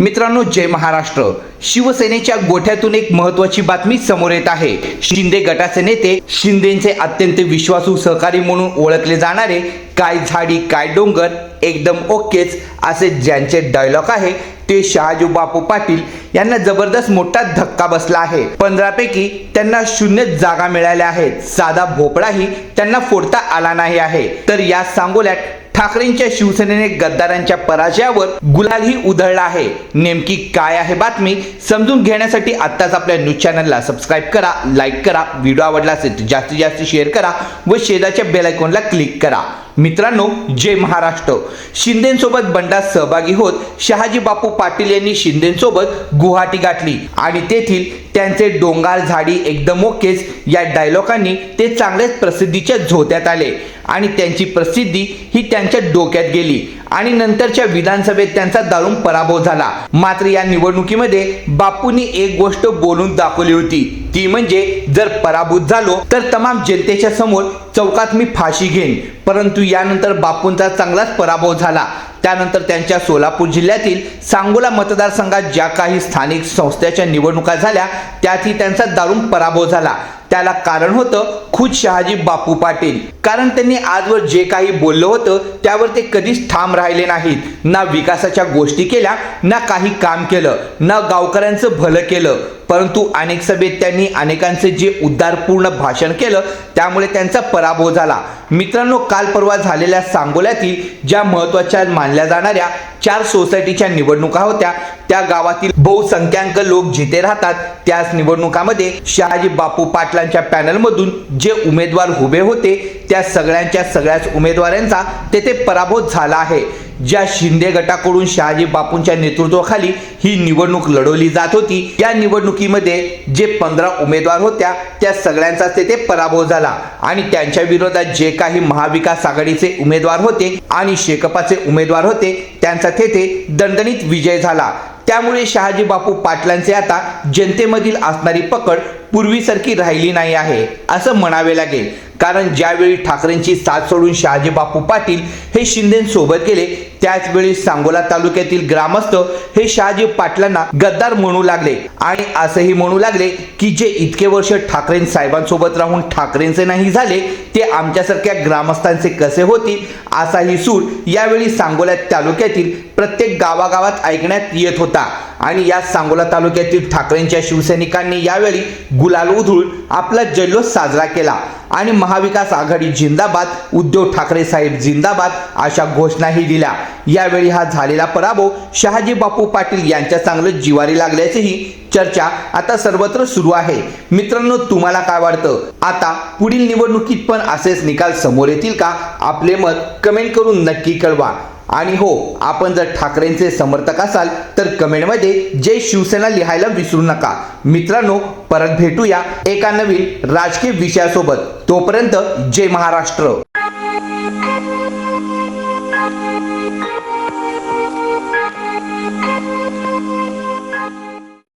मित्रांनो जय महाराष्ट्र. शिवसेनेच्या गोठ्यातून एक महत्वाची बातमी समोर येत आहे. शिंदे गटाचे नेते शिंदेचे अत्यंत विश्वासू सहकारी म्हणून ओळखले जाणारे काय झाडी काय डोंगर एकदम ओकेच असे ज्यांचे डायलॉग आहे ते शहाजू बापू पाटील यांना जबरदस्त मोठा धक्का बसला आहे. पंधरा पैकी त्यांना शून्य जागा मिळाल्या आहेत. साधा भोपळाही त्यांना फोडता आला नाही आहे. तर या सांगोल्यात ठाकरेंच्या शिवसेनेने गद्दारांच्या पराजयावर गुलालही उधळला आहे. नेमकी काय आहे बातमी समजून घेण्यासाठी आत्ताच आपल्या न्यूज चॅनलला सबस्क्राईब करा लाईक करा व्हिडिओ आवडला असेल तर जास्तीत जास्त शेअर करा व शेजारच्या बेल आयकॉनला क्लिक करा. मित्रांनो जय महाराष्ट्र. शिंदेसोबत बंडात सहभागी होत शहाजी बापू पाटील यांनी शिंदेसोबत गुवाहाटी गाठली. आणि तेथील त्यांचे डोंगार झाडी एकदम ओकेच या डायलॉगांनी ते चांगलेच प्रसिद्धीच्या झोत्यात आले. आणि त्यांची प्रसिद्धी ही त्यांच्या डोक्यात गेली. आणि नंतरच्या विधानसभेत त्यांचा दारुण पराभव झाला. मात्र या निवडणुकीमध्ये बापूंनी एक गोष्ट बोलून दाखवली होती. ती म्हणजे जर पराभूत झालो तर तमाम जनतेच्या समोर चौकात मी फाशी घेईन. परंतु यानंतर बापूंचा चांगलाच पराभव झाला. त्यानंतर त्यांच्या सोलापूर जिल्ह्यातील सांगोला मतदारसंघात ज्या काही स्थानिक संस्थेच्या निवडणुका झाल्या त्यातही त्यांचा दारुण पराभव झाला. त्याला कारण होतं खुद शहाजी बापू पाटील. कारण त्यांनी आजवर जे काही बोललं होतं त्यावर ते कधीच ठाम राहिले नाहीत. ना विकासाच्या गोष्टी केल्या ना काही काम केलं ना गावकऱ्यांचं भलं केलं. परंतु अनेक सभेत त्यांनी अनेकांचे जे उद्धारपूर्ण भाषण केलं त्यामुळे त्यांचा पराभव झाला. मित्रांनो काल परवा झालेल्या सांगोल्यातील ज्या महत्त्वाच्या मानल्या जाणाऱ्या चार सोसायटीच्या निवडणुका होत्या. त्या गावातील बहुसंख्याक लोक जिथे राहतात त्याच निवडणुकामध्ये शहाजी बापू पाटलांच्या पॅनलमधून जे उमेदवार उभे होते त्या सगळ्यांच्या सगळ्याच उमेदवारांचा तेथे पराभव झाला आहे. ज्या शिंदे गटाकडून शहाजी बापूंच्या नेतृत्वाखाली ही निवडणूक लढवली जात होती या निवडणुकीमध्ये जे पंधरा उमेदवार होत्या त्या सगळ्यांचा तेथे पराभव झाला. आणि त्यांच्या विरोधात जे काही महाविकास आघाडीचे उमेदवार होते आणि शेकपाचे उमेदवार होते त्यांचा तेथे दणदणीत विजय झाला. त्यामुळे शहाजी बापू पाटलांचे आता जनतेमधील असणारी पकड पूर्वीसारखी राहिली नाही आहे असं म्हणावे लागेल. कारण ज्यावेळी ठाकरेंची साथ सोडून शहाजी बापू पाटील हे शिंदेसोबत गेले त्याचवेळी सांगोला तालुक्यातील ग्रामस्थ हे शहाजी पाटलांना गद्दार म्हणू लागले. आणि असंही म्हणू लागले की जे इतके वर्ष ठाकरे साहेबांसोबत राहून ठाकरेंचे नाही झाले ते आमच्यासारख्या ग्रामस्थांचे कसे होतील असाही सूर यावेळी सांगोला तालुक्यातील प्रत्येक गावागावात ऐकण्यात येत होता. आणि या सांगोला तालुक्यातील ठाकरेंच्या शिवसैनिकांनी यावेळी गुलाल उधळून आपला जल्लोष साजरा केला. आणि महाविकास आघाडी जिंदाबाद उद्धव ठाकरे साहेब जिंदाबाद अशा घोषणाही दिल्या. यावेळी हा झालेला पराभव शहाजी बापू पाटील यांच्या चांगलं जिवारी लागल्याचीही चर्चा आता सर्वत्र सुरू आहे. मित्रांनो तुम्हाला काय वाटतं? आता पुढील निवडणुकीत पण असेच निकाल समोर येतील का? आपले मत कमेंट करून नक्की कळवा. आणि हो आपण जर ठाकरेंचे समर्थक असाल तर कमेंटमध्ये जय शिवसेना लिहायला विसरू नका. मित्रांनो परत भेटूया एका नवीन राजकीय विषयासोबत. तोपर्यंत जय महाराष्ट्र.